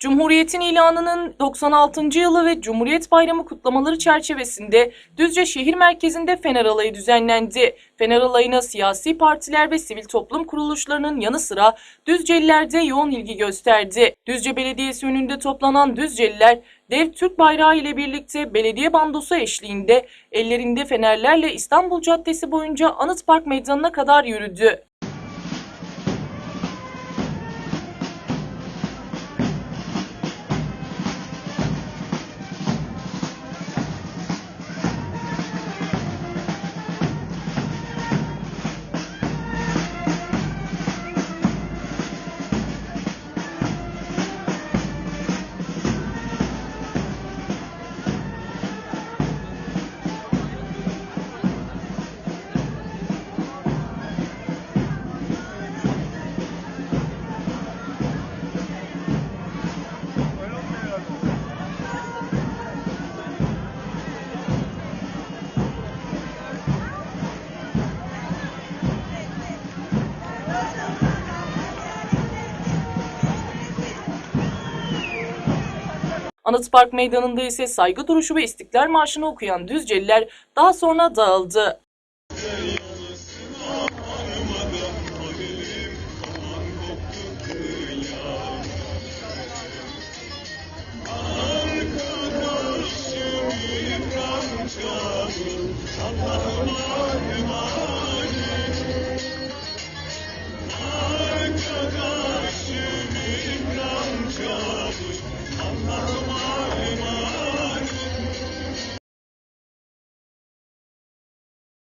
Cumhuriyet'in ilanının 96. yılı ve Cumhuriyet Bayramı kutlamaları çerçevesinde Düzce şehir merkezinde Fener Alayı düzenlendi. Fener Alayı'na siyasi partiler ve sivil toplum kuruluşlarının yanı sıra Düzceliler de yoğun ilgi gösterdi. Düzce Belediyesi önünde toplanan Düzceliler dev Türk bayrağı ile birlikte belediye bandosu eşliğinde ellerinde fenerlerle İstanbul Caddesi boyunca Anıt Park Meydanı'na kadar yürüdü. Anıt Park Meydanı'nda ise saygı duruşu ve İstiklal Marşı'nı okuyan Düzceliler daha sonra dağıldı.